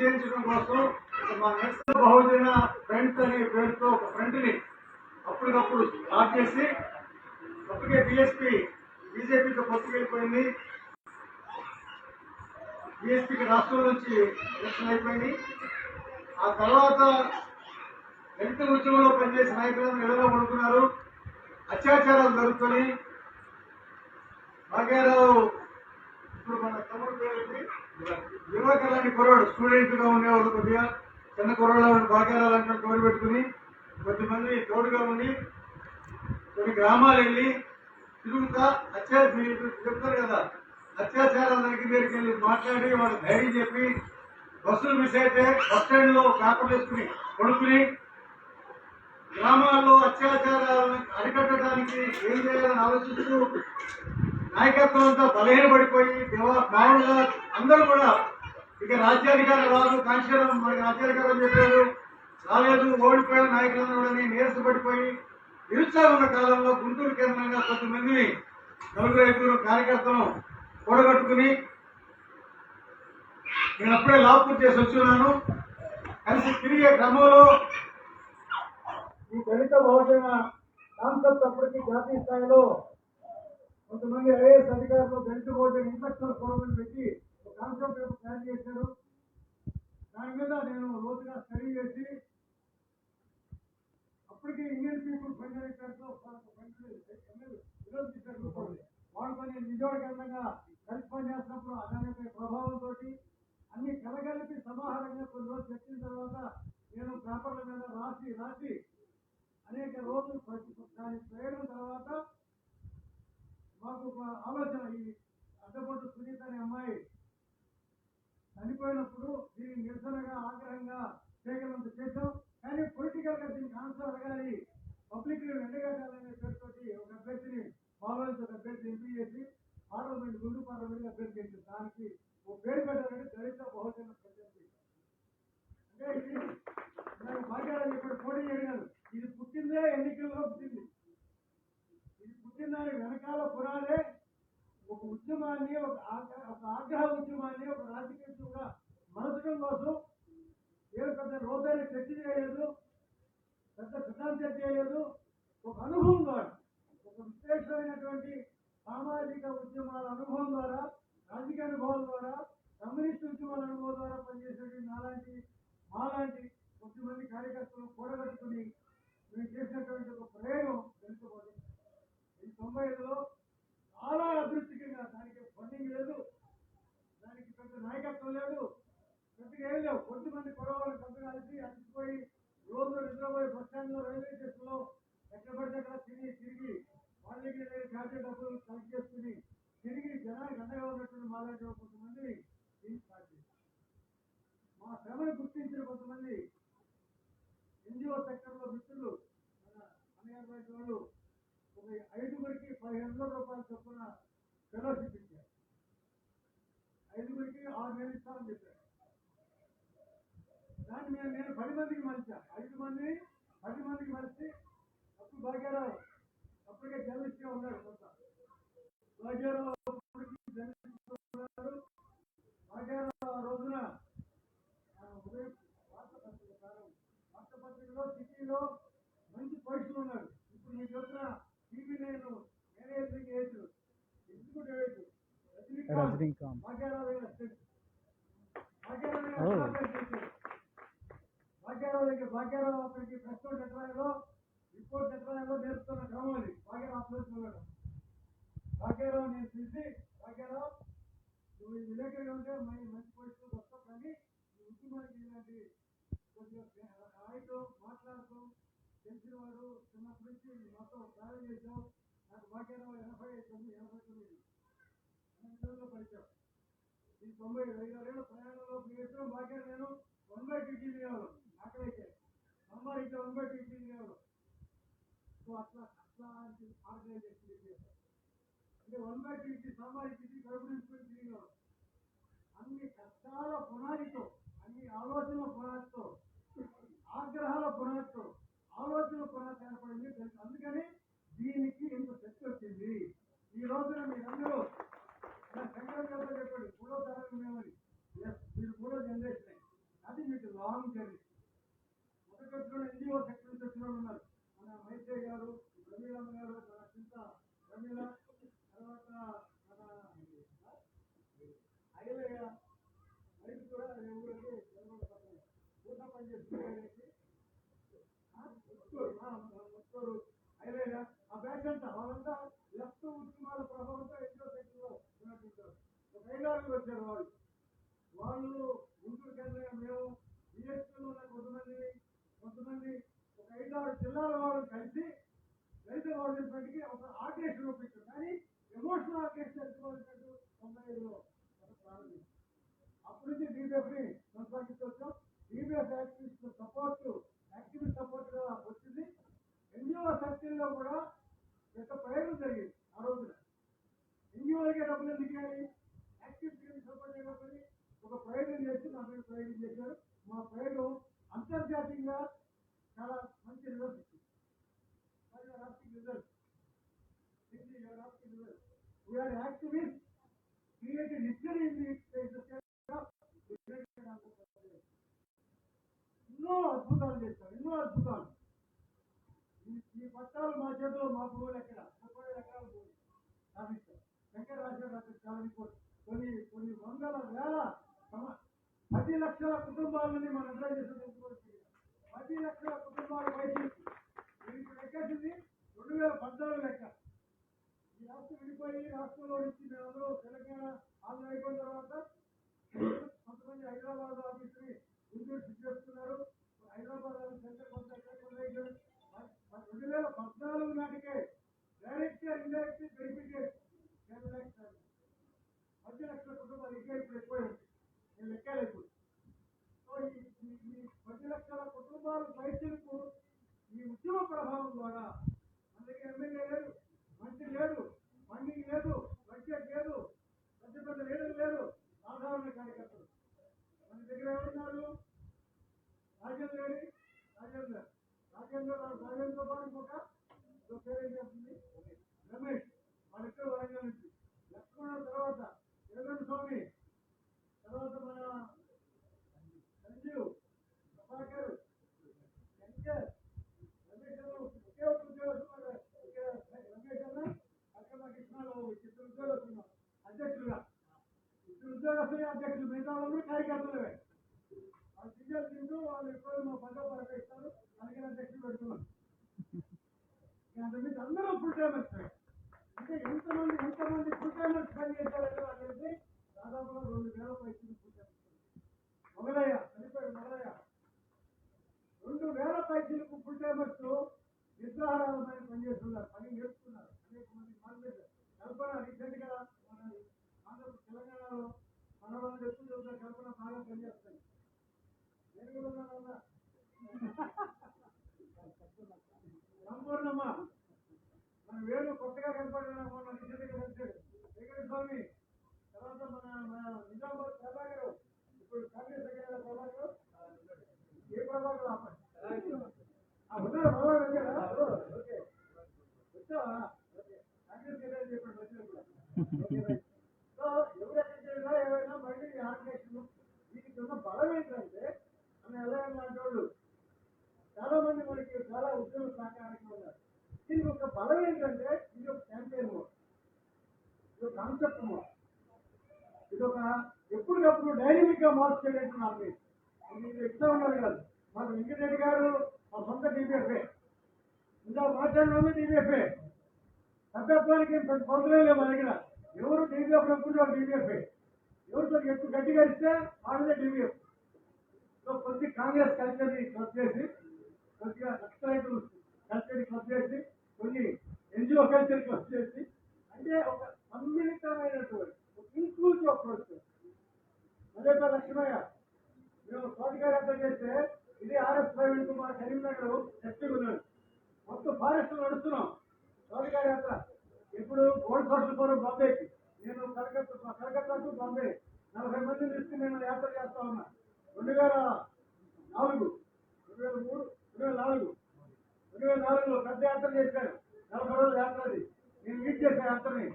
చేయించడం కోసం మా నెక్స్ట్ బహుజన ఫ్రంట్ అనే పేరుతో ఒక ఫ్రంట్ అప్పటికప్పుడు స్టార్ట్ చేసి అప్పటికే బిఎస్పీ బీజేపీతో పొత్తుకెళ్ళిపోయింది బీఎస్పీకి రాష్ట్రం నుంచి ఎలక్షన్ అయిపోయింది. ఆ తర్వాత దళిత ఉద్యమంలో పనిచేసిన నాయకులను ఎడలో పడుతున్నారు అత్యాచారాలు జరుగుతున్నాయి. భాగ్యారావు ఇప్పుడు మన తమ్ముడు పేరు ఏంటి? లాంటి కుర్రాడు స్టూడెంట్గా ఉండేవాళ్ళు కొద్దిగా చిన్న కుర్రాడు భాగ్యారావు తోడు పెట్టుకుని కొద్దిమంది తోడుగా ఉండి కొన్ని గ్రామాలు వెళ్ళి తిరుగుతా అత్యాచారం చెప్తారు కదా అత్యాచారాల దగ్గర దగ్గరికి వెళ్ళి మాట్లాడి వాళ్ళకి ధైర్యం చెప్పి బస్సులు మిస్ అయితే బస్ స్టాండ్లో కాపర్ వేసుకుని కొడుకుని గ్రామాల్లో అత్యాచారాలను అరికట్టడానికి ఏం చేయాలని ఆలోచిస్తూ నాయకత్వం అంతా బలహీనపడిపోయి దేవా- అందరూ కూడా ఇక రాజ్యాధికారం రాదు కాంశీరాం మనకి రాజ్యాధికారం చెప్పారు. రాలేదు ఓడిపోయిన నాయకులందరూ నీరసపడిపోయి నిరుత్సాహం ఉన్న కాలంలో గుంటూరు కేంద్రంగా కొంతమంది నలుగురు ఐదుగురు కార్యకర్తలను కూడగట్టుకుని నేను అప్పుడే లాపూర్ చేసి వచ్చున్నాను కలిసి తిరిగే క్రమంలో ఈ దళిత బహుజన కాన్సెప్ట్ అప్పటికి జాతీయ స్థాయిలో కొంతమంది ఐఏఎస్ అధికారులు దళిత బోర్డు ఇన్స్పెక్టర్ ఫోరం పెట్టి ఒక కాన్సెప్ట్ పేపర్ తయారు చేశారు. దాని మీద నేను లోతుగా స్టడీ చేసి అప్పటికి ఇండియన్ పీపుల్ ఫండ్ అనేటట్లు వాళ్ళతో వాళ్ళు విజయవాడ కేంద్రంగా కలిసి పనిచేస్తున్నప్పుడు దాని ప్రభావంతో అన్ని కలగలిపి సమాహారంగా కొన్ని రోజులు చెప్పిన తర్వాత నేను పేపర్ల మీద రాసి రాసి అనేక రోజులు దాన్ని చేయడం తర్వాత మాకు ఒక ఆలోచన. ఈ అడ్డపట్టు సునీత అనే అమ్మాయి చనిపోయినప్పుడు దీన్ని నిరసనగా ఆగ్రహంగా చేయగలంత చేశాం. కానీ పొలిటికల్గా దీనికి ఆన్సర్ అడగాలి. పబ్లిక్ ఎండగట్టాలనే పేరుతోటి ఒక అభ్యర్థిని మాలోంచి ఒక అభ్యర్థి ఎంపీ చేసి పార్లమెంట్ గుండు పార్లమెంట్ అభ్యర్థి చేసి దానికి ఓ పేరు పెట్టాలని దళిత బహుజన ప్రత్యర్థి. అంటే ఇది నాకు ఇక్కడ పోటీ చేయగలరు ఇది పుట్టిందే ఎన్నికల్లో పుట్టింది. పుట్టిన దాని వెనకాల పురాలే ఒక ఉద్యమాన్ని ఒక ఆగ్రహ ఒక ఆగ్రహ ఉద్యమాన్ని ఒక రాజకీయంగా మలచడం కోసం ఏ పెద్ద లోతైన చర్చ చేయలేదు పెద్ద సిద్ధాంత చర్చ చేయలేదు. ఒక అనుభవం ద్వారా ఒక విశేషమైనటువంటి సామాజిక ఉద్యమాల అనుభవం ద్వారా రాజకీయ అనుభవం ద్వారా కమ్యూనిస్ట్ ఉద్యమాల అనుభవం ద్వారా పనిచేసేటువంటి నాలాంటి మాలాంటి కొద్దిమంది కార్యకర్తలు కూడగట్టుకుని మేము చేసినటువంటి ఒక ప్రయోగం తెలుసుకోవాలి. ఈ తొంభై ఐదులో చాలా అదృష్టంగా దానికి ఫండింగ్ లేదు. దానికి పెద్ద నాయకత్వం లేదు. పెద్దగా ఏం లేవు. కొద్దిమంది కురవాళ్ళు కంపెనీ కలిసి అలసిపోయి రోజు నిద్రపోయి బస్ స్టాండ్లో రైల్వే స్టేషన్లో ఎక్కడ పడితే అక్కడ తిరిగి తిరిగి వాళ్ళ దగ్గర డబ్బులు కలెక్ట్ చేసుకుని తిరిగి జనానికి అండగా ఉన్నటువంటి మాలాంటి కొంతమంది దీన్ని స్టార్ట్ చేశారు మా శ్రమను గుర్తించిన కొంతమంది ఎన్జిఓ సెక్టర్లో మిత్రులు మన అన్నగారు వాళ్ళు ఐదుగురికి పదిహేను వందల రూపాయల చొప్పున ఫెలోషిప్ ఇచ్చారు. ఐదుగురికి ఆరు నెలలు ఇస్తామని చెప్పారు. దాన్ని మేము నేను పది మందికి మలిచా ఐదు మంది పది మందికి మలిచి అప్పుడు భాగ్యరావు అప్పటికే జర్నలిస్ట్గా ఉన్నాడు కొంత. భాగ్యరావు అప్పటికి జర్నలిస్ట్గా ఉన్నాడు భాగ్యరావు ఆ రోజున వార్తాపత్రిక వార్తాపత్రికలో సిటీలో మంచి పొజిషన్ ఉన్నాడు ఇప్పుడు నేను చెప్తున్నా నేను managing age executive age Rajinikanth. Bhagyarao assistant. Bhagyarao దగ్గర భాగ్యరావు అతనికి ప్రెస్ నోట్ ఎట్రాయలో రిపోర్ట్ ఎట్రాయలో నేర్పుతున్న క్రమం అది. భాగ్యరావు నేను పిలిచి భాగ్యరావు నువ్వు విలేకరిగా ఉంటే మంచి మంచి పొజిషన్ వస్తావు కానీ ఈ ఉద్యమానికి ఇలాంటి కొద్దిగా ఆయనతో మాట్లాడుతూ తెలిసిన వాడు చిన్నప్పటి నుంచి మాతో ట్రావెల్ నాకు భాగ్యరావు ఎనభై తొమ్మిది ఎనభై తొమ్మిది. ఎనిమిదిలో పరిచయం. ఈ తొంభై ప్రయాణంలో నేను వన్ బై టీటీ కావాలి అక్కడైతే అయితే వన్ బై టీటీ కావాలి సో అట్లా అట్లా ఆర్గనైజేషన్ చేశారు అంటే వన్ బై టీటీ సామాజిక టీటీ కడుపు నుంచి కావాలి అన్ని కష్టాల పునాదితో అన్ని ఆలోచనల పునాదితో ఆగ్రహాల పునాదితో ఆలోచన పునాది ఏర్పడింది తెలుసు అందుకని దీనికి ఇంత శక్తి వచ్చింది ఈ రోజున మీరందరూ నా శంకర్ గారు చెప్పాడు మూడో తరగతి మేమని ఎస్ మీరు మూడో జనరేషన్ లాంగ్ జర్నీ మొదటి వచ్చిన ఎన్జిఓ సెక్టర్ నుంచి వచ్చిన వాళ్ళు ఉన్నారు మన మైత్రే గారు రమీలమ్మ గారు మన చింత రమీల తర్వాత మన అయ్యలయ్య రైతు కూడా అదే ఊరికి జనగొండ పక్కన ఊట పని చేస్తున్నారు ముత్తూరు ఆ, మన ముత్తూరు అయ్యలయ్య ఆ బ్యాచ్ అంతా వాళ్ళంతా లెఫ్ట్ ఉద్యమాల ప్రభావంతో ఎన్నో సెక్టర్లో ఉన్నటువంటి వారు. ఒక ఐదారు వచ్చారు వాళ్ళు వాళ్ళు గుంటూరు కేంద్రంగా మేము బిఎస్పీలో ఉన్న కొంతమంది కొంతమంది ఒక ఐదారు జిల్లాల వాళ్ళు కలిసి రైతు గవర్నమెంట్కి ఒక ఆర్కేషన్ ఒప్పించారు కానీ ఎమోషనల్ ఆర్గనైజేషన్ ఎత్తుకోవాల్సినట్టు తొంభై ఐదులో ప్రారంభించారు. అప్పటి నుంచి డీబీఎఫ్ని వచ్చాం DBF activist support activist support వచ్చింది. ఎన్జిఓ సర్కిల్లో కూడా పెద్ద ప్రయోగం జరిగింది ఆ రోజున. ఎన్జిఓలకే డబ్బులు ఎందుకు ఒక ప్రయోగం చేసి నా మీద ప్రయోగం చేశారు. మా ప్రయోగం అంతర్జాతీయంగా చాలా మంచి రిజల్ట్స్ ఇచ్చింది. Result result we are activist created history in the ఎన్నో అద్భుతాలు చేస్తారు ఎన్నో అద్భుతాలు. ఈ- పట్టాలు మా చేతిలో మా భూములు ఎక్కడ? ముప్పై వేల ఎకరాల భూమి సాధిస్తారు రాజా చాలా రిపోర్ట్. కొన్ని కొన్ని వందల వేల పది లక్షల కుటుంబాలని మనం ఎంజాయ్ చేసిన పది లక్షల కుటుంబాల పైకి మీరు లెక్కేసింది రెండు వేల పద్నాలుగు లెక్క. ఈ రాష్ట్రం విడిపోయి రాష్ట్రంలో నుంచి మేమందరూ తెలంగాణ ఆంధ్ర అయిపోయిన తర్వాత కొంతమంది హైదరాబాద్ ఆఫీస్ని గుంటూరు షిఫ్ట్ చేస్తున్నారు. హైదరాబాద్ ఆఫీస్ సెంటర్ కొంత రెండు వేల పద్నాలుగు నాటికే డైరెక్ట్ ఇండైరెక్ట్ బెనిఫిట్ పది లక్షల కుటుంబాలు ఇంకా ఇప్పుడు ఎక్కువ ఉంది. నేను లెక్కాలి సో ఈ పది లక్షల కుటుంబాల రైతులకు ఈ ఉద్యమ ప్రభావం ద్వారా అందుకే దగ్గర ఎమ్మెల్యే లేదు మంత్రి లేదు ఫండింగ్ లేదు బడ్జెట్ లేదు పెద్ద పెద్ద లీడర్ లేరు సాధారణ కార్యకర్తలు. మన దగ్గర ఎవరున్నారు? రాజేంద్ర రెడ్డి? రాజేంద్ర. రాజేంద్ర రాజేంద్ర బాబు ఒక పేరు ఏం చేస్తుంది రమేష్ వాళ్ళిద్దరు వరంగల్ నుంచి. లక్ష్మణ తర్వాత వెంకటేశ్వర స్వామి. తర్వాత మన సంజీవ్ ప్రభాకర్ శంకర్ రమేష్ అన్న ఒకే ఒక ఉద్యోగస్తున్నారు రమేష్ అన్న అక్కడ కృష్ణారావు ఇద్దరు ఉద్యోగస్తులు అధ్యక్షులుగా. ఇద్దరు ఉద్యోగస్తులే అధ్యక్షులు. మిగతా వాళ్ళు కార్యకర్తలే. వాళ్ళు టీచర్ తింటూ వాళ్ళు ఎప్పుడు మా పదో ప్రకటిస్తారు ఇస్తారు అందుకని అధ్యక్షులు పెడుతున్నాం అందరూ ఫుల్ టైమర్స్ అంటే ఎంతమంది ఎంతమంది ఫుల్ టైమర్స్ పని చేశారంటే వాళ్ళకి దాదాపుగా రెండు వేల పైసలు ఫుల్ టైమర్స్ మొగలయ్య చనిపోయాడు మొగలయ్య రెండు వేల పైసలకు నిద్రాహారాలపై పనిచేస్తున్నారు పని నేర్చుకున్నారు అనేక మంది మాట్లాడారు కల్పన రీసెంట్గా మన ఆంధ్ర తెలంగాణలో మన వాళ్ళు ఎక్కువ చదువుతారు కల్పన బాగా పనిచేస్తాయి నేను కూడా సంపూర్ణమ్మ మన వేలు కొత్తగా కనపడిన మొన్న రీసెంట్ కలిసాడు వెంకట స్వామి తర్వాత మన మన నిజామాబాద్ ప్రభాకర్ ఇప్పుడు కాంగ్రెస్ సెక్రటరీ ప్రభాకర్. ఏ ప్రభాకర్? చెప్పండి వచ్చినప్పుడు ఓకే రైట్. సో ఎవరెక్కడ చేసినా ఏమైనా మళ్ళీ ఈ ఆర్గనైజేషన్ వీటికి ఉన్న బలం ఏంటంటే మన ఎలా లాంటి వాళ్ళు చాలా మంది మనకి చాలా ఉద్యోగ సహకారంగా ఉన్నారు దీనికి ఒక బలం ఏంటంటే ఇది ఒక క్యాంపెయిన్ మోడ్ ఇది ఒక కాన్సెప్ట్ మోడ్ ఇది ఒక ఎప్పటికప్పుడు డైనమిక్గా మార్చుకోలేంటి నాకు ఇది ఎట్లా ఉండాలి కాదు మాకు వెంకటరెడ్డి గారు మా సొంత టీపీఎఫ్ఏ ఇంకా మాట్లాడిన టీపీఎఫ్ఏ సభ్యత్వానికి ఏం పెద్ద పొందలే లేవు మన దగ్గర ఎవరు టీపీఎఫ్ అనుకుంటే వాళ్ళు టీపీఎఫ్ఏ ఎవరితో ఎక్కువ గట్టిగా ఇస్తే వాళ్ళదే టీపీఎఫ్ సో కొద్ది కాంగ్రెస్ కల్చర్ని క్లబ్ చేసి కొద్దిగా నక్సలైట్ కల్చర్ని క్లబ్ చేసి కొన్ని ఎన్జిఓ కల్చర్ క్లబ్ చేసి అంటే ఒక సమ్మిళితమైనటువంటి ఒక ఇన్క్లూజివ్ అప్రోచ్ అదే పేరు లక్ష్మయ్య మేము తోటకార్యత చేస్తే ఇది ఆర్ఎస్ ప్రవీణ్ కుమార్ కరీంనగర్ శక్తి ఉన్నాడు మొత్తం ఫారెస్ట్ నడుస్తున్నాం తోటకార్యత ఇప్పుడు ఓల్డ్ ఫారెస్ట్ ఫోరం బాంబేకి నేను కలకత్తా కలకత్తా టు బాంబే నలభై మందిని తీసుకుని నేను యాత్ర చేస్తా ఉన్నా రెండు వేల నాలుగు రెండు వేల మూడు రెండు వేల నాలుగు రెండు వేల నాలుగులో పెద్ద యాత్ర చేశాను నలభై రోజుల యాత్ర అది నేను లీడ్ చేసే యాత్రని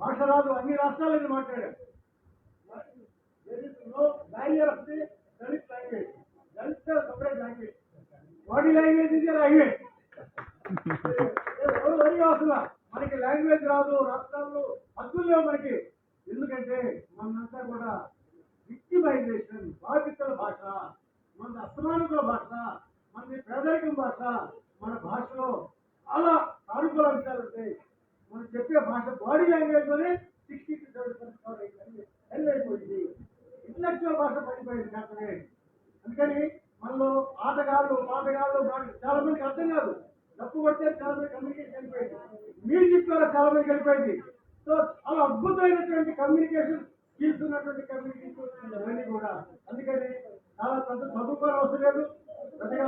భాష రాదు అన్ని రాష్ట్రాలని మాట్లాడాను There is no barrier of the Dalit language. Highway వరి అవసరం మనకి లాంగ్వేజ్ రాదు రాష్ట్రాల్లో హద్దులు లేవు మనకి. ఎందుకంటే మనంతా కూడా విక్టిమైజేషన్ బాధితుల భాష మన అసమానుకుల భాష మన పేదరికం భాష మన భాషలో చాలా సానుకూల అంశాలు ఉంటాయి. మనం చెప్పే భాష బాడీ లాంగ్వేజ్లోనే సిక్స్టీ టు సెవెంటీ పర్సెంట్ అయిపోయింది ఇంటలెక్చువల్ భాష పడిపోయింది కాకనే అందుకని మనలో ఆటగాళ్ళు పాటగాళ్ళు చాలా మందికి అర్థం కాదు. తప్పు కొడితే చాలా కమ్యూనికేషన్ వెళ్ళిపోయింది మ్యూజిక్ ద్వారా చాలా మందికి వెళ్ళిపోయింది సో చాలా అద్భుతమైనటువంటి కమ్యూనికేషన్ స్కిల్స్ ఉన్నటువంటి కమ్యూనికేషన్ అవన్నీ కూడా. అందుకని చాలా పెద్ద చదువుకోని అవసరం లేదు పెద్దగా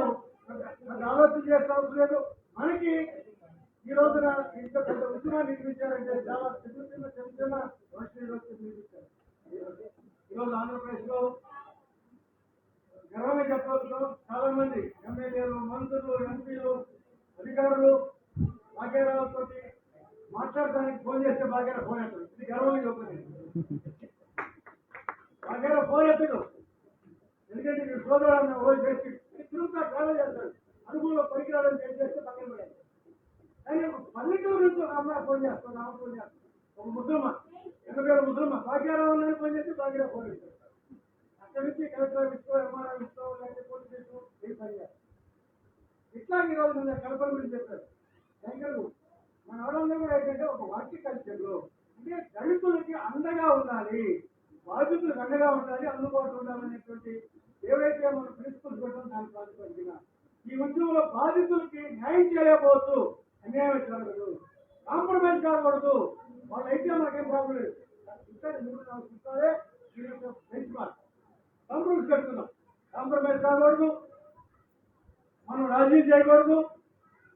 ఆలోచన చేసిన అవసరం లేదు మనకి ఈ రోజున ఇంత పెద్ద ఉద్యమాన్ని నిర్మించారంటే చాలా చిన్న చిన్న చిన్న చిన్న నిర్మించారు. ఈరోజు ఆంధ్రప్రదేశ్లో గర్వంగా చెప్పవచ్చు చాలా మంది ఎమ్మెల్యేలు మంత్రులు ఎంపీలు అధికారులు భాగ్యరావుతో మాట్లాడడానికి ఫోన్ చేస్తే భాగ్యరావు ఫోన్ ఎత్తడు. ఇది గర్వంగా చెప్తుంది భాగ్యరావు ఫోన్ ఎత్తడు. ఎందుకంటే మీరు సోదరుడు రోజు చేసి తిరుగుతా ట్రావెల్ చేస్తాడు అనుభవంలో పరికరాలను చేస్తే పక్కన పడాలి కానీ పల్లెటూరు నుంచి ఒక అమ్మాయి ఫోన్ చేస్తాను ఆమె ఫోన్ చేస్తాను ఒక ముసలమ్మ ఎనభై ఏళ్ళ ముసలమ్మ భాగ్యరావు అని ఫోన్ చేస్తే భాగ్యరావు ఫోన్ చేస్తాడు అక్కడి నుంచి కలెక్టర్ ఆఫీస్కో ఎంఆర్ఆర్ ఆఫీస్కో లేకపోతే పోలీస్ స్టేషన్ ఏ పని చేయాలి ఇట్లా ఈ రోజు నేను చెప్పారు. శంకరు మన వాళ్ళందరూ కూడా ఏంటంటే ఒక హార్టికల్చర్లో అంటే దళితులకి అండగా ఉండాలి బాధితులకు అండగా ఉండాలి అందుబాటులో ఉండాలనేటువంటి ఏవైతే మన ప్రిన్సిపల్స్ పెట్టడం దానికి ప్రాతిపదికన ఈ ఉద్యమంలో బాధితులకి న్యాయం చేయకపోవచ్చు అన్యాయం జరగదు కాంప్రమైజ్ కాకూడదు వాళ్ళైతే మనకేం ప్రాబ్లం లేదు. ఇక్కడ మూడు నాలుగు పుస్తకాలే బెంచ్ మార్క్ కాంప్రమైజ్ పెడుతున్నాం. కాంప్రమైజ్ కాకూడదు మనం రాజీ చేయకూడదు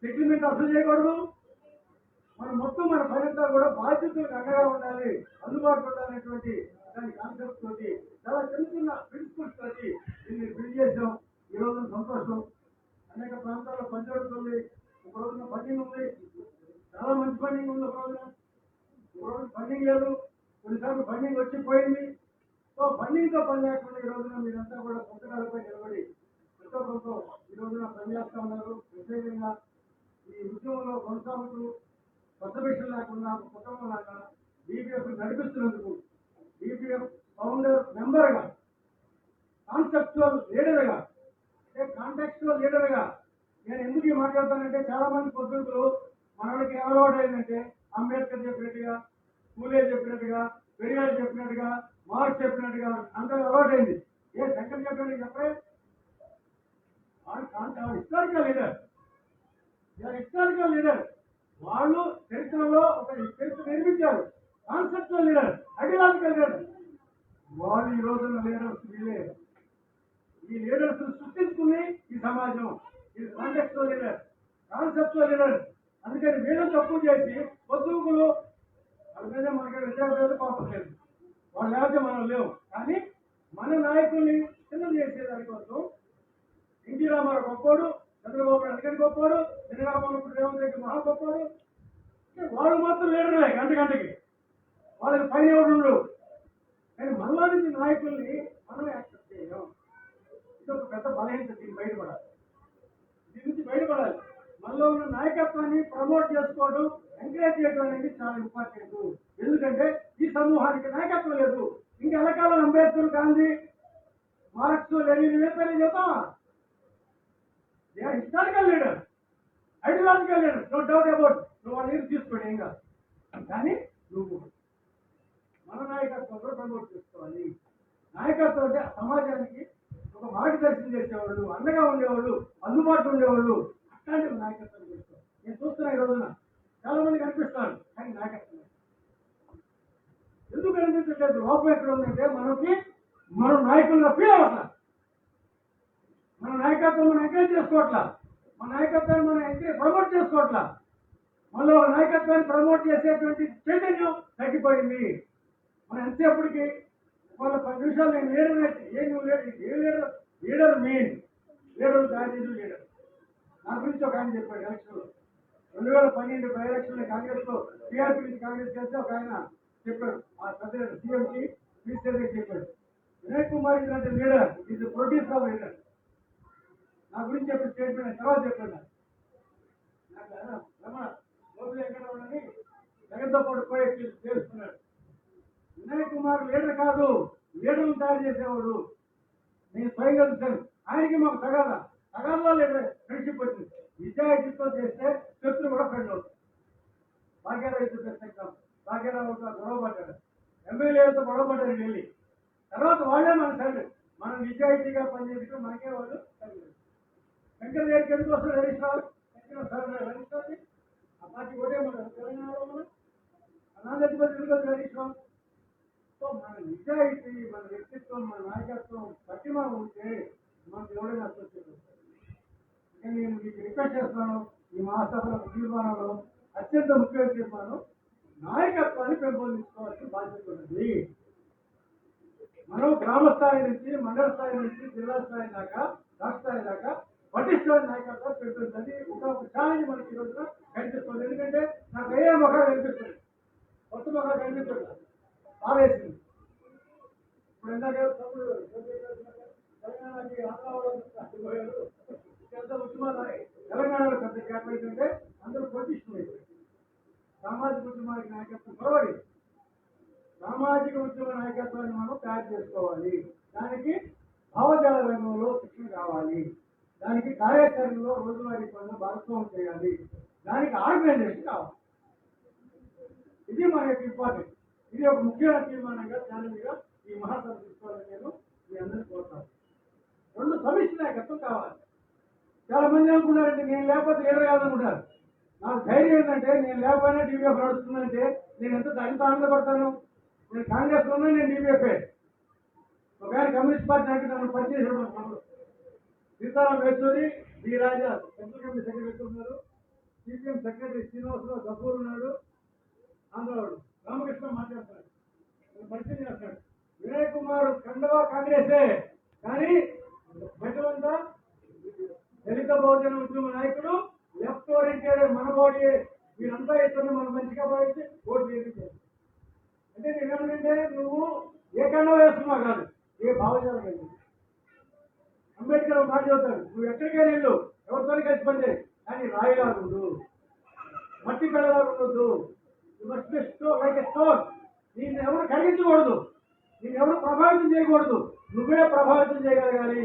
సెటిల్మెంట్ అసలు చేయకూడదు. మనం మొత్తం మన పనంతా కూడా బాధ్యతలకు అండగా ఉండాలి అందుబాటులో ఉండాలనేటువంటి దాని కాన్సెప్ట్ తోటి చాలా చిన్న చిన్న ప్రిన్సిపల్స్ తోటి దీన్ని బిల్డ్ చేసాం ఈ రోజున సంతోషం. అనేక ప్రాంతాల్లో పని జరుగుతుంది. ఒక రోజున ఫండింగ్ ఉంది. చాలా మంచి ఫండింగ్ ఉంది ఒక రోజున. ఒక రోజు ఫండింగ్ లేదు. కొన్నిసార్లు ఫండింగ్ వచ్చి పోయింది సో ఫండింగ్తో పని లేకుండా ఈ రోజున మీరంతా కూడా పుస్తకాలపై నిలబడి ఉత్సవంతో ఈ రోజున పనిచేస్తా ఉన్నారు. ప్రత్యేకంగా ఈ ఉద్యమంలో కొనసాగుతూ కొత్త విషయం లేకుండా కుటుంబం లాగా బీపీఎఫ్ నడిపిస్తున్నందుకు బీపీఎఫ్ ఫౌండర్ మెంబర్గా కాన్సెప్చువల్ లీడర్గా అంటే కాంటాక్చువల్ లీడర్గా నేను ఎందుకు ఈ మాట్లాడతానంటే చాలా మంది పొద్దుకులు మనకి అలవాటు అయిందంటే అంబేద్కర్ చెప్పినట్టుగా పూలే చెప్పినట్టుగా పెరియార్ చెప్పినట్టుగా మార్క్స్ చెప్పినట్టుగా అందరూ అయింది. ఏ శంకర్ చెప్పినట్టు చెప్పే హిస్టారికల్ లీడర్ హిస్టారికల్ లీడర్ వాళ్ళు చరిత్రలో ఒక చరిత్ర నిర్మించారు. కాన్సెప్చువల్ లీడర్ ఐడియాలజికల్ లీడర్ వాళ్ళు ఈ రోజున లీడర్స్ వీళ్ళే. ఈ లీడర్స్ సృష్టించుకుని ఈ సమాజం. ఇది కాంటెక్చువల్ లీడర్ కాన్సెప్చువల్ లీడర్ అందుకని వీళ్ళు తప్పు చేసి పొద్దుగులు అందుకనే మనకి విద్యార్థులు పాపం లేదు. వాళ్ళు లేకపోతే మనం లేవు. కానీ మన నాయకుల్ని చిన్న చేసే దానికోసం ఎన్టీ రామారావు గొప్పోడు చంద్రబాబు నాయుడు అందుకని గొప్పోడు చంద్రబాబు రేవంత్ రెడ్డి మహా గొప్పోడు. వాళ్ళు మాత్రం లేడరే గంట గంటకి. వాళ్ళకి పైన ఎవరు కానీ మళ్ళా నుంచి నాయకుల్ని మనం యాక్సెప్ట్ చేయం ఇది ఒక పెద్ద బలహీనత దీన్ని బయటపడాలి. దీని నుంచి బయటపడాలి. మనలో ఉన్న నాయకత్వాన్ని ప్రమోట్ చేసుకోవడం ఎంకరేజ్ చేయడం అనేది చాలా ఇంపార్టెంట్. ఎందుకంటే ఈ సమూహానికి నాయకత్వం లేదు. ఇంకా ఎలకాలం అంబేద్కర్ గాంధీ మార్క్స్ లెనిన్ ఏ పేరు historical leader ideological leader no doubt about నువ్వు నీరు తీసుకోండి ఏం కాదు. కానీ నువ్వు మన నాయకత్వంలో ప్రమోట్ చేసుకోవాలి. నాయకత్వం అంటే సమాజానికి ఒక మార్గదర్శనం చేసేవాళ్ళు అండగా ఉండేవాళ్ళు అందుబాటులో ఉండేవాళ్ళు అట్లాంటి నాయకత్వం చేసుకోవాలి నేను చూస్తున్నా ఈ రోజున చాలా మంది కనిపిస్తాను కానీ నాయకత్వం లేదు. ఎందుకు కనిపించట్లేదు? లోపం ఎక్కడ ఉందంటే మనకి మనం నాయకులుగా ఫీల్ అవ్వట్లా మన నాయకత్వం మనం ఎంకరేజ్ చేసుకోవట్లా? మన నాయకత్వాన్ని మనం ఎంకరేజ్ ప్రమోట్ చేసుకోవట్లా? మనలో ఒక నాయకత్వాన్ని ప్రమోట్ చేసేటువంటి చైతన్యం తగ్గిపోయింది. మనం ఎంతసేపటికి వాళ్ళ పది నిమిషాలు నేను లీడర్ అయితే ఏ నువ్వు లీడర్ ఏ లీడర్ లీడర్ మెయిన్ లీడర్ దాజీలు లీడర్. నా గురించి ఒక ఆయన చెప్పాడు ఎలక్షన్లో రెండు వేల పన్నెండు బై ఎలక్షన్ కాంగ్రెస్లో టీఆర్పీ నుంచి కాంగ్రెస్ చేస్తే ఒక ఆయన చెప్పాడు ఆ పెద్ద సీఎంకి మినిస్టర్ చెప్పాడు. వినయ్ కుమార్ ఇలాంటి లీడర్ ఇది ప్రొడ్యూస్ ఆఫ్ లీడర్. నా గురించి చెప్పిన స్టేట్మెంట్ తర్వాత చెప్పాను నాకు రమణ లోపల ఎక్కడ ఉండని జగన్తో పాటు పోయి చేస్తున్నాడు వినయ్ కుమార్ లీడర్ కాదు లీడర్లు తయారు చేసేవాడు. నేను స్వయంగా చూశాను ఆయనకి మాకు తగాద. తగాదలో లీడర్ ఫ్రెండ్షిప్ వచ్చింది. నిజాయితీతో చేస్తే శత్రు కూడా ఫ్రెండ్ అవుతుంది భాగ్యరావు ఇద్దరు తెస్తాం భాగ్యరావు గొడవ పడ్డాడు. ఎమ్మెల్యేలతో గొడవ పడ్డాడు వెళ్ళి తర్వాత వాళ్ళే మన సైడ్ మనం నిజాయితీగా పనిచేసుకుని మనకే వాళ్ళు వెంకట దగ్గరికి ఎందుకు వస్తాడు హరీష్ రావు? సార్ హరీష్ రావు ఆ పార్టీ మన తెలంగాణలో మనం అనాథపతి ఎందుకు హరీష్ రావు? సో మన నిజాయితీ మన వ్యక్తిత్వం మన నాయకత్వం పట్టిమ ఉంటే మనకు ఎవరైనా అసోసియేట్ నేను మీకు రిక్వెస్ట్ చేస్తున్నాను ఈ మహాసభల తీర్మానంలో అత్యంత ముఖ్యమైన తీర్మానం నాయకత్వాన్ని పెంపొందించుకోవాల్సిన బాధ్యత ఉన్నది. మనం గ్రామ స్థాయి నుంచి మండల స్థాయి నుంచి జిల్లా స్థాయి దాకా రాష్ట్ర స్థాయి దాకా పటిష్టమైన నాయకత్వం పెడుతుంది ఒక ఒక ఛాలెంజ్ మనకి ఈ కనిపిస్తుంది ఎందుకంటే నాకు అయ్యే ముఖం కనిపిస్తుంది కొత్త ముఖం కనిపిస్తుంది ఆవేశం ఇప్పుడు ఎందాక తెలంగాణకి ఆంధ్రవాళ్ళు పోయారు ఉద్యమాలు తెలంగాణలో పెద్ద గ్యాప్ ఏంటంటే అందరూ పొజిషన్ సామాజిక ఉద్యమానికి నాయకత్వం కొరవడి సామాజిక ఉద్యమ నాయకత్వాన్ని మనం తయారు చేసుకోవాలి దానికి భావజాల రంగంలో శిక్షణ కావాలి దానికి కార్యాచరణలో రోజువారీ పనులు భాగస్వామ్యం చేయాలి. దానికి ఆర్గనైజేషన్ కావాలి. ఇది మన యొక్క ఇంపార్టెంట్. ఇది ఒక ముఖ్యమైన తీర్మానంగా ఛాలెంజ్గా ఈ మహాసభ తీసుకోవాలని నేను మీ అందరినీ కోరుతాను. రెండు సమిష్టి నాయకత్వం కావాలి. చాలా మంది అనుకున్నారంటే నేను లేకపోతే లీడర్ కాదనుకుంటారు. నాకు ధైర్యం ఏంటంటే నేను లేకపోయినా డీబీఎఫ్ నడుస్తుందంటే నేను ఎంత ఎంత ఆనందపడతాను నేను కాంగ్రెస్ ఉన్నా నేను డీబీఎఫ్ఏ ఒకవేళ కమ్యూనిస్ట్ పార్టీ అంటే నన్ను పనిచేసాడు Sitaram Yechury B Raja central committee secretary ఉన్నారు సిపిఎం సెక్రటరీ శ్రీనివాసరావు గఫూర్ ఉన్నాడు. ఆంధ్రవాడు రామకృష్ణ మాట్లాడతాడు. పరిచయం చేస్తాడు. వినయ్ కుమార్ కండవ కాంగ్రెసే. కానీ బయటంతా దళిత బహుజన ఉద్యమ నాయకుడు లెఫ్ట్ ఓరియంటెడ్ మనబోడి వీరంతా ఇతరులు మనం మంచిగా భావించి ఓటు చేయించారు అంటే నేనేమంటే నువ్వు ఏ కండ వేస్తున్నావు కాదు ఏ భావజాలం కలిగింది. అంబేద్కర్ మాట చెబుతాడు నువ్వు ఎక్కడికైనా వెళ్ళు ఎవరితో కలిసి పని చేయి కానీ రాయిలాగుండు మట్టి పెళ్ళలాగుండొద్దు లైక్ ఎ స్టోన్ నేను ఎవరు కలిగించకూడదు నేను ఎవరు ప్రభావితం చేయకూడదు. నువ్వే ప్రభావితం చేయగలగాలి.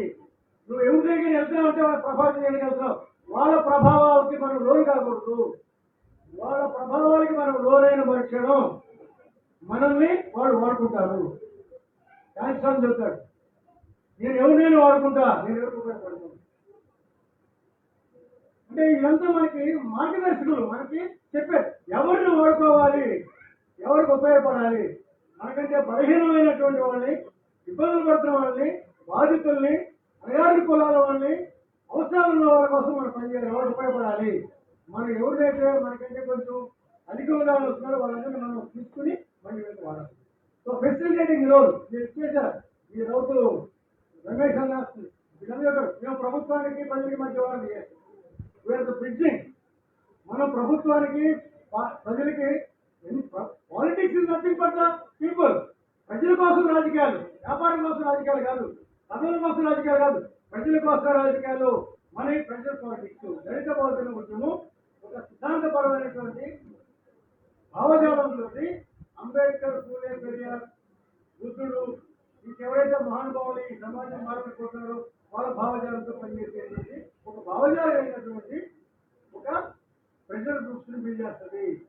నువ్వు ఎవరి దగ్గర వెళ్తున్నావు అంటే వాళ్ళు ప్రభావితం చేయగలుగుతావు వాళ్ళ ప్రభావాలకి మనం లోను కాకూడదు. వాళ్ళ ప్రభావాలకి మనం లోనైన మనుషులు. మనల్ని వాడు వాడుకుంటారు. క్యాన్సర్ చెప్తాడు నేను ఎవరినైనా వాడుకుంటా? నేను ఎవరికి వాడుకుంటా? అంటే ఇదంతా మనకి మార్గదర్శకులు మనకి చెప్పారు. ఎవరిని వాడుకోవాలి? ఎవరికి ఉపయోగపడాలి? మనకంటే బలహీనమైనటువంటి వాళ్ళని ఇబ్బందులు పడుతున్న వాళ్ళని బాధితుల్ని అయాది కులాల వాళ్ళని అవసరాలు ఉన్న వాళ్ళ కోసం మనం పనిచేయాలి. ఎవరికి ఉపయోగపడాలి? మనం ఎవరినైతే మనకంటే కొంచెం అధిక విధాలు వస్తున్నారో వాళ్ళందరూ మనం తీసుకుని మళ్ళీ వెళ్ళి వాడాలి. సో ఫెసిలిటేటింగ్ రోల్ మీరు చేశారు. ఈ రోజు రమేష్ అన్న మేము ప్రభుత్వానికి ప్రజలకి మధ్య వారిని వీఆర్ బ్రిడ్జింగ్ మనం ప్రభుత్వానికి ప్రజలకి politics is nothing but people ప్రజల కోసం రాజకీయాలు వ్యాపారం కోసం రాజకీయాలు కాదు. పదవుల కోసం రాజకీయాలు కాదు. ప్రజల కోసం రాజకీయాలు. మన ప్రజల పాలిటిక్స్ దళిత బహుజన ఉద్యమం ఒక సిద్ధాంతపరమైనటువంటి భావజాలంతో అంబేద్కర్ పూలే పెరియార్ బుద్ధుడు ఇంకెవరైతే మహానుభావులు ఈ సమాజం మార్చుకుంటున్నారో వాళ్ళ భావజాలంతో పనిచేసేటువంటి ఒక భావజాలం అయినటువంటి ఒక ప్రెషర్ గ్రూప్స్ని చేస్తుంది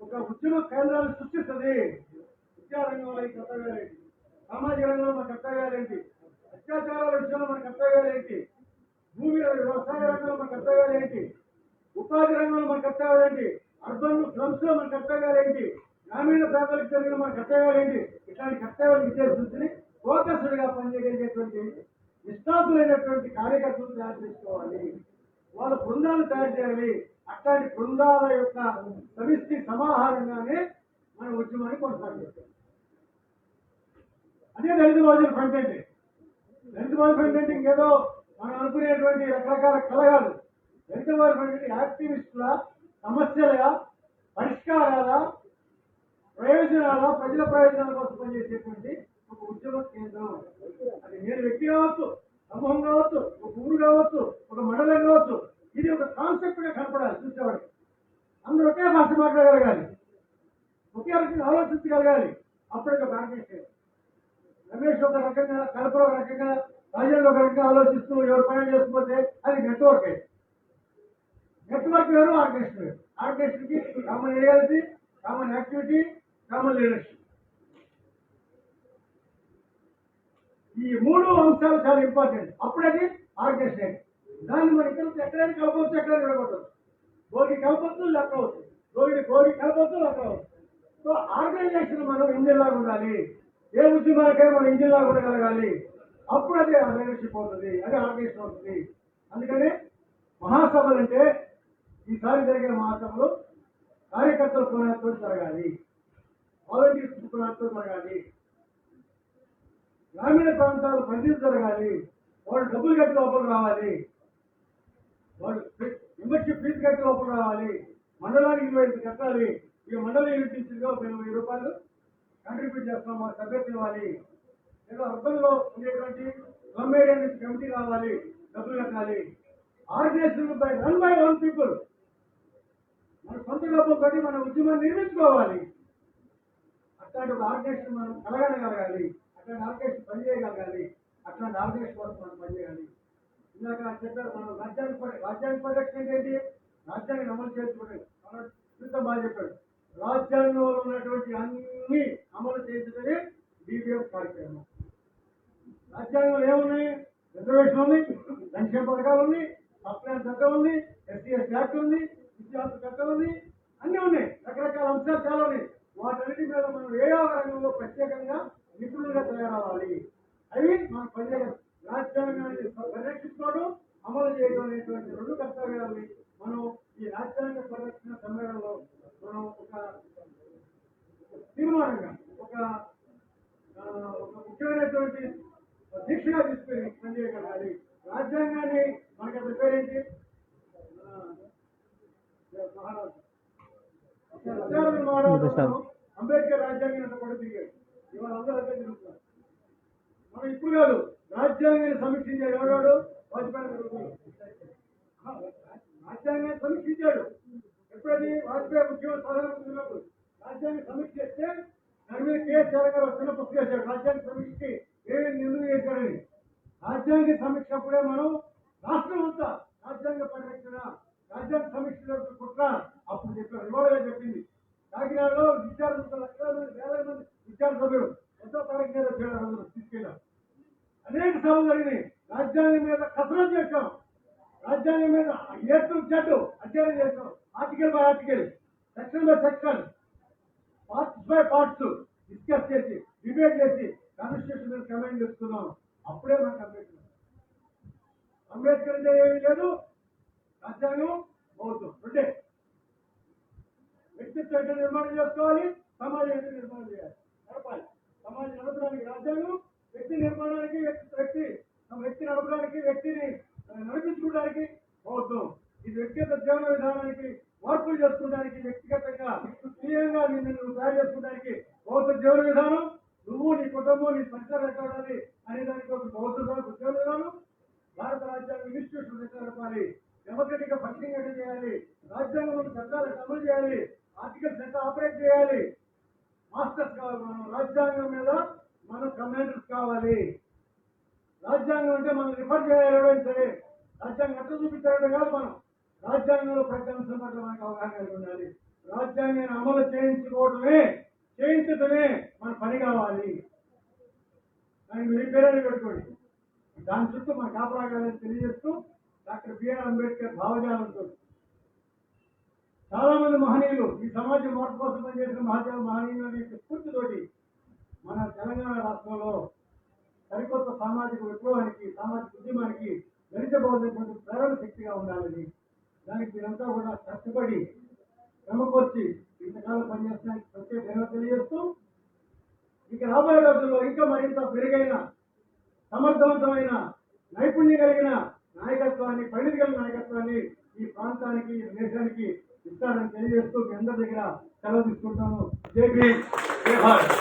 ఒక ఉద్యమ కేంద్రాలు సృష్టిస్తుంది. విద్యారంగంలో ఈ కర్తవ్యాలేంటి? సామాజిక రంగంలో మన కర్తవ్యాలేంటి? అత్యాచారాల విషయంలో మన కర్తవ్యాలేంటి? భూమి వ్యవసాయ రంగంలో మన కర్తవ్యాలేంటి? ఉపాధి రంగంలో మన కర్తవ్యాలేంటి? అర్బన్ క్లబ్స్లో మన కర్తవ్యాలేంటి? గ్రామీణ ప్రాంతాలకు జరిగిన మన కర్తవ్యాలేంటి ఇట్లాంటి కర్తవ్యాలు విద్యార్థులని ఫోకస్డ్గా పనిచేయగలిగేటువంటి నిష్ణాతులైనటువంటి కార్యకర్తలు తయారు చేసుకోవాలి. వాళ్ళ బృందాలు తయారు చేయాలి. అట్లాంటి బృందాల యొక్క సమిష్టి సమాహారంగానే మన ఉద్యమాన్ని కొనసాగిస్తాం. అదే దళిత బహుజన ఫ్రంట్ అంటే దళిత బహుజన ఫ్రంట్ అంటే ఇంకేదో మనం అనుకునేటువంటి రకరకాల కలగాలు. దళిత బహుజన ఫ్రంట్ అంటే యాక్టివిస్టుల సమస్యల పరిష్కారాల ప్రయోజనాల ప్రజల ప్రయోజనాల కోసం పనిచేసేటువంటి ఒక ఉద్యమ కేంద్రం. అది నేను వ్యక్తి కావచ్చు సమూహం కావచ్చు ఒక ఊరు కావచ్చు ఒక మండలం కావచ్చు ఇది ఒక కాన్సెప్ట్గా కనపడాలి మాట్లాడగలగాలి. ఒకే రకంగా ఆలోచించగలగాలి. అప్పుడు ఒక బ్యాంకింగ్ రమేష్ ఒక రకంగా కలపర ఒక రకంగా రాజేంద్ర ఒక రకంగా ఆలోచిస్తూ ఎవరు పని చేసుకుంటే అది నెట్వర్క్ నెట్వర్క్ వేరు ఆర్కెస్ట్రా వేరు. ఆర్కెస్ట్రాకి common ideology common activity common leadership ఈ మూడు అంశాలు చాలా ఇంపార్టెంట్ అప్పుడది ఆర్గనైజేషన్ దాన్ని మన ఇక్కడ ఎక్కడైనా కలపవచ్చు ఎక్కడైనా విడగొట్టవచ్చు. భోగి కలపవచ్చు లెక్క అవుతుంది. భోగిని భోగి కలపవచ్చు లెక్క అవుతుంది. సో ఆర్గనైజేషన్ మనం ఇంజిన్ లాగా ఉండాలి. ఏ ఉద్యమానికైనా మనం ఇంజిన్ లాగా ఉండగలగాలి. అప్పుడు అది లీడర్షిప్ అవుతుంది అదే ఆర్గనైజేషన్ అవుతుంది. అందుకని మహాసభలు అంటే ఈసారి జరిగిన మహాసభలు కార్యకర్తల పునాదితో జరగాలి. వాలంటీర్స్ పునాదితో జరగాలి గ్రామీణ ప్రాంతాలు పరిస్థితి జరగాలి వాళ్ళు డబ్బులు కట్టి లోపల రావాలి. వాళ్ళు మెంబర్షిప్ ఫీజు కట్టి లోపల రావాలి. మండలానికి ఇరవై ఐదు కట్టాలి. ఈ మండలం యూనిట్గా ఒక ఇరవై రూపాయలు కంట్రిబ్యూట్ చేస్తాం మా సభ్యత ఇవ్వాలి. లేదా అర్బన్ ఉండేటువంటి స్లమ్ నుంచి కమిటీ రావాలి డబ్బులు కట్టాలి. Organisation by run by one people మన సొంత డబ్బులతోటి మన ఉద్యమాన్ని నిర్మించుకోవాలి. అట్లాంటి ఒక ఆర్గనైజేషన్ మనం కలగనగలగాలి అట్లాంటి ఆర్గనైజేషన్ పనిచేయగలగాలి అట్లాంటి ఆర్గనైజేషన్ కోసం మనం పనిచేయాలి ఇందాక చెప్పారు మనం రాజ్యాంగ రాజ్యాంగ పరిరక్షణ ఏంటి? రాజ్యాంగం అమలు చేసుకోవడం మన క్రితం బాగా చెప్పాడు. రాజ్యాంగంలో ఉన్నటువంటి అన్ని అమలు చేసేదే డిబిఎం కార్యక్రమం. రాజ్యాంగంలో ఏమున్నాయి? రిజర్వేషన్ ఉంది సంక్షేమ పథకాలు ఉంది సప్లైన్ చట్టం ఉంది ఎస్సీఎస్ యాక్ట్ ఉంది విద్యార్థి చట్టం ఉంది అన్నీ ఉన్నాయి. రకరకాల అంశాలు చాలా ఉన్నాయి. వాటన్నిటి మీద మనం ఏ ఒక రంగంలో ప్రత్యేకంగా నిపుణులుగా తయారవ్వాలి. అవి మనం పనిచేయాలి రాజ్యాంగాన్ని పరిరక్షించుకోవడం అమలు చేయడం అనేటువంటి రెండు కర్తవ్యాలని మనం ఈ రాజ్యాంగ పరిరక్షణ సమ్మేళనంలో మనం ఒక తీర్మానంగా ఒక ముఖ్యమైనటువంటి దీక్షగా తీసుకుని పనిచేయగలగాలి. రాజ్యాంగాన్ని మనకి అతని పేరేంటి? మహారాజు. మహారాజు అంబేద్కర్ రాజ్యాంగం అంతా కూడా తిరిగాడు. ఇవాళ అందరూ అదే తిరుగుతున్నారు. మనం ఇప్పుడు కాదు రాజ్యాంగాన్ని సమీక్షించాడు ఎవడాడు వాజ్పేయి గారు. రాజ్యాంగాన్ని సమీక్షించాడు. ఎప్పుడది? వాజ్పేయి ముఖ్యమంత్రి ప్రధానమంత్రి ఉన్నప్పుడు. రాజ్యాంగం సమీక్ష చేస్తే దాని మీద కేఎస్ గారు చిన్న పుస్తకం చేశాడు. రాజ్యాంగ సమీక్షకి ఏమేమి నిర్ణయం చేశాడని. రాజ్యాంగ సమీక్ష అప్పుడే మనం రాష్ట్రం అంతా రాజ్యాంగ పరిరక్షణ రాజ్యాంగ సమీక్ష కుట్ర అప్పుడు చెప్పారు. ఇవాళ చెప్పింది. కాకినాడలో విద్యార్థులు లక్షల మంది వేల మంది విద్యార్థి సభ్యులు ఎంతో తరగతి మీద వచ్చాడు అందరూ తీసుకెళ్ళాం అనేక సభలు జరిగినాయి. రాజ్యాంగం మీద కసరత్తు చేశాం. రాజ్యాంగం మీద ఏటు చెట్టు అధ్యయనం చేశాం. Article by article section by section parts by parts discuss చేసి డిబేట్ చేసి కాన్స్టిట్యూషన్ మీద కమెంట్ చేస్తున్నాం. అప్పుడే మనకు అంబేద్కర్ అంబేద్కర్ అంటే ఏమీ లేదు. రాజ్యాంగం అవుతుంది అంటే వ్యక్తిత్వ నిర్మాణం చేసుకోవాలి సమాజం నిర్మాణం చేయాలి. నడపాలి. సమాజం నడపడానికి రాజ్యాంగం వ్యక్తి నిర్మాణానికి వ్యక్తి వ్యక్తి వ్యక్తి నడపడానికి వ్యక్తిని నడిపించుకోవడానికి అవుతాం ఇది వ్యక్తిగత జీవన విధానానికి మార్పులు చేసుకోవడానికి వ్యక్తిగతంగా స్వీయంగా నిన్ను నువ్వు తయారు చేసుకోవడానికి బౌద్ధ జీవన విధానం నువ్వు నీ కుటుంబం నీ సంచారం ఎట్లా ఉండాలి అనే దానికి ఒక బౌద్ధ జీవన విధానం భారత రాజ్యాంగ ఇన్స్టిట్యూషన్ ఎట్లా నడపాలి డెమోక్రటిక్గా ఫంక్షనింగ్ ఎట్లా చేయాలి రాజ్యాంగంలో చట్టాలు ఎట్లా అమలు చేయాలి ఆర్టికల్స్ ఎట్లా ఆపరేట్ చేయాలి మాస్టర్స్ కావాలి మనం రాజ్యాంగం మీద మనం కమాండర్స్ కావాలి రాజ్యాంగం అంటే మనం రిఫర్ చేయాలి ఎవరైనా సరే రాజ్యాంగం ఎట్లా చూపించాలంటే కాదు మనం రాజ్యాంగంలో ప్రతి అంశం పట్ల మనకు అవగాహన కలిగి ఉండాలి రాజ్యాంగాన్ని అమలు చేయించుకోవడమే చేయించడమే మన పని కావాలి. దానికి మీ పేరే పెట్టుకోండి. దాని చుట్టూ మన కాపరాగాలని తెలియజేస్తూ డాక్టర్ బిఆర్ అంబేద్కర్ భావజాలంతో. చాలా మంది మహనీయులు ఈ సమాజం మార్పు కోసం పనిచేసిన మహాజన మహనీయులు యొక్క స్ఫూర్తితోటి మన తెలంగాణ రాష్ట్రంలో సరికొత్త సామాజిక విప్లవానికి సామాజిక ఉద్యమానికి గెలిచబోతున్నటువంటి ప్రేరణ శక్తిగా ఉండాలని దానికి మీరంతా కూడా కష్టపడి క్రమకొచ్చి ఇంతకాలం పనిచేస్తానికి ప్రత్యేక ధైర్యం తెలియజేస్తూ ఇక రాబోయే రోజుల్లో ఇంకా మరింత మెరుగైన సమర్థవంతమైన నైపుణ్యం కలిగిన నాయకత్వాన్ని పరిణితి నాయకత్వాన్ని ఈ ప్రాంతానికి దేశానికి ఇస్తారని తెలియజేస్తూ మీ అందరి దగ్గర సెలవు తీసుకుంటాము జై భీమ్ జై భారత్.